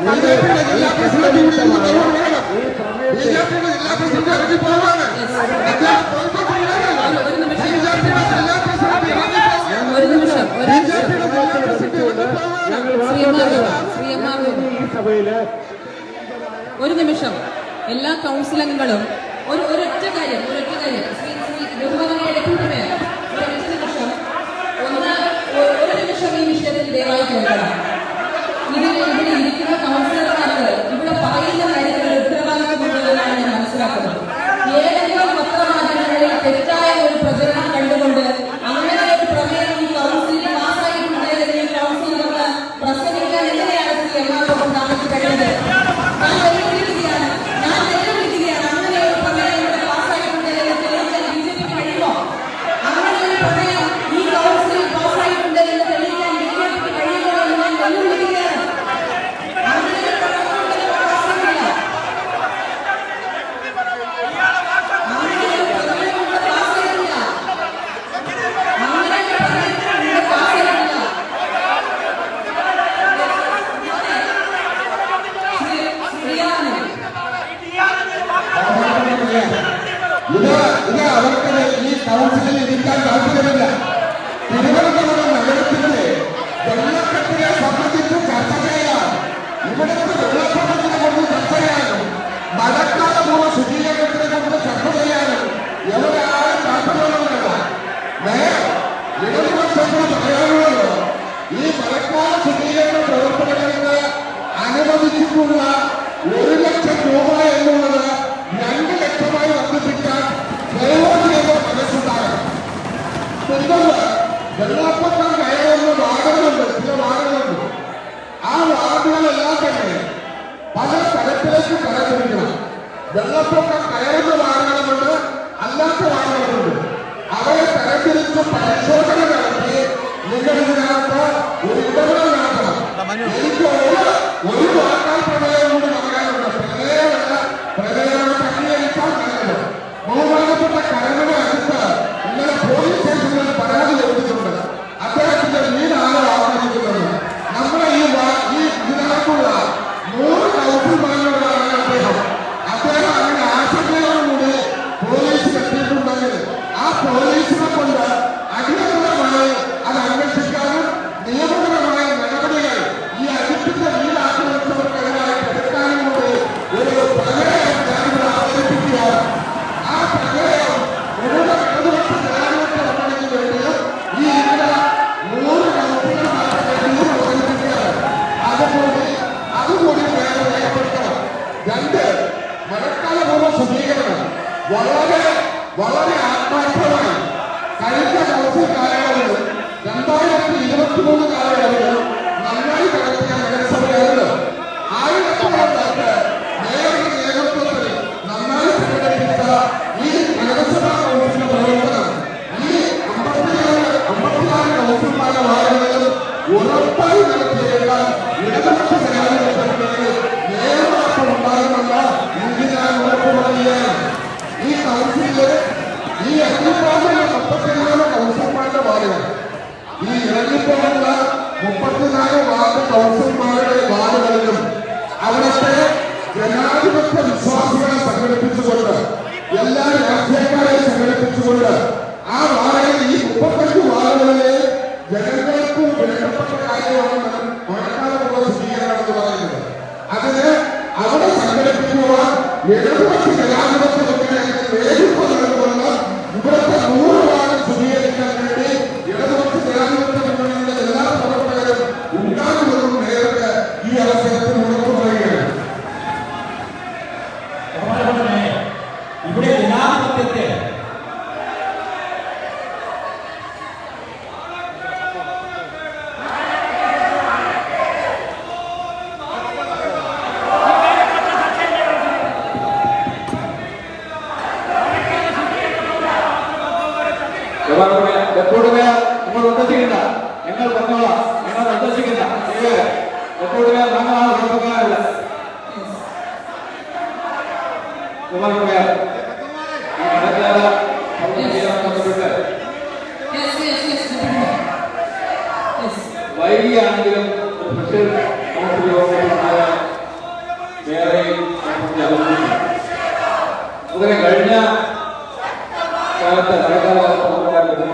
ബിജെപിയുടെ ജില്ലാ പ്രസിഡന്റ് ഇവിടെ ഇരുന്ന് ബഹളം ബിജെപിയുടെ ജില്ലാ പ്രസിഡന്റ് ഇറങ്ങി പോവാണ് ഒരു- നിമിഷം. എല്ലാ കൗൺസിൽ അംഗങ്ങളും ഒരു ഒരൊറ്റ കാര്യം ഒരൊറ്റ കാര്യം. ശ്രീ ശ്രീ ഒന്ന് ഒരു നിമിഷം ഈ വിഷയത്തിൽ ദയവായി കേൾക്കണം. ഇത് അവർക്ക് ഈ കൗൺസിലിൽ ഇരിക്കാൻ താല്പര്യമില്ല. തിരുവനന്തപുരം നഗരത്തിന്റെ വെള്ളക്കെട്ടിനെ സംബന്ധിച്ച് ചർച്ച ചെയ്യാം ഇവിടുത്തെ വെള്ളപ്പൊക്കത്തിനെ കൊണ്ട് ചർച്ച ചെയ്യാനും മഴക്കാലമുള്ള ശുചീകരണത്തിനെ കൊണ്ട് ചർച്ച ചെയ്യാനും എവിടെ ആരും താല്പര്യമുള്ളവരല്ല മേയർ ഇടതുപക്ഷത്തിന് പറയാനുള്ളത്. ഈ മഴക്കാല ശുചീകരണ പ്രവർത്തനങ്ങൾക്ക് അനുവദിച്ചിട്ടുള്ള ഒരു ലക്ഷം രൂപ തന്നെ പല തരത്തിലേക്ക് തരംതിരിക്കണം വെള്ളപ്പൊക്കം കയറുന്ന വാർഡുകളുണ്ട് അല്ലാത്ത വാർഡുകളുണ്ട് അവയെ തരംതിരിച്ച് പരിശോധന നടത്തി നിങ്ങൾ ഇതിനകത്ത് ഒരു ഇടപെടൽ നടത്തണം. എനിക്ക് ഒരു വളരെ വളരെ ആത്മാർത്ഥമായി കഴിഞ്ഞ കുറച്ച് കാലയളവിൽ രണ്ടായിരത്തി ഇരുപത്തി മൂന്ന് കാലയളവിൽ നന്നായി കടത്തിയ നഗരസഭയാണ് ആയിരത്തോളം പേർക്ക് മേയറുടെ നേതൃത്വത്തിൽ നന്നായി സംഘടിപ്പിച്ച ഈ നഗരസഭാ കൗൺസിലിന്റെ പ്രവർത്തനം ഈ അമ്പത്തിനാല് അമ്പത്തിനാല് കൗൺസിൽമാരുടെ വാർഡുകളിലും ഉറപ്പായി നടത്തിയേക്കാൻ ഇടതുപക്ഷ ജനാധിപത്യത്തിൽ ഇറങ്ങിപ്പോകുന്ന മുപ്പത്തിനാല് കൗൺസിൽമാരുടെ വാർഡുകൾ ഈ ഇറങ്ങിപ്പോകുന്ന മുപ്പത്തിനാല് വാർഡ് കൗൺസിൽമാരുടെ വാർഡുകളിലും അവിടുത്തെ ജനാധിപത്യ വിശ്വാസികളെ സംഘടിപ്പിച്ചുകൊണ്ട് എല്ലാ ആ വാർഡിൽ ഈ മുപ്പത്തഞ്ച് വാർഡുകളിലെ ജനങ്ങൾക്ക് കാര്യമാണ് മഴക്കാലമുള്ള എന്ന് പറയുന്നത്. അതിന് അവിടെ സംഘടിപ്പിക്കുവാൻ ഇടതുപക്ഷ எப்போதுமே உங்களை சந்தோஷிக்கிறா எங்களை பண்ணலாம் எங்களை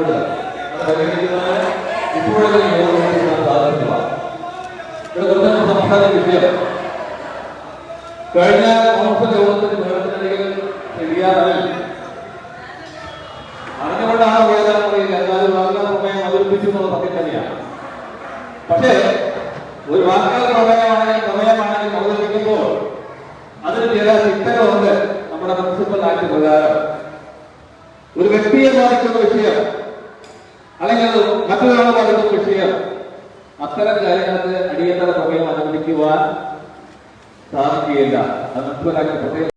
യോഗം ഉണ്ടായാൽ ഇപ്പോഴെങ്കിലും യോഗം സാധിക്കുന്നതാണ് ഇവിടെ സംസാരിച്ച വിഷയം കഴിഞ്ഞ കൗൺസിൽ യോഗത്തിന് ഭരണത്തിനിടയിൽ ശരിയാറിൽ അറിഞ്ഞുകൊണ്ടാണ് അറിയില്ല എന്നാലും വാഗ്ദാന പ്രമേയം അവതരിപ്പിച്ചു എന്നുള്ള സത്യം തന്നെയാണ്. പക്ഷേ ഒരു വാഗ്ദാന പ്രമേയമാണെങ്കിൽ പ്രമേയമാണെങ്കിൽ അവതരിപ്പിക്കുമ്പോൾ അതിന് ചില ചിട്ടകളുണ്ട് നമ്മുടെ മുനിസിപ്പൽ ആക്ട് പ്രകാരം. ഒരു വ്യക്തിയെ ബാധിക്കുന്ന അല്ലെങ്കിൽ അത് മറ്റൊരാളെ ബാധിക്കുന്ന വിഷയം അത്തരം കാര്യങ്ങൾക്ക് അടിയന്തര പ്രമേയം അനുവദിക്കുവാൻ സാധിക്കുകയില്ല. അത് പ്രത്യേക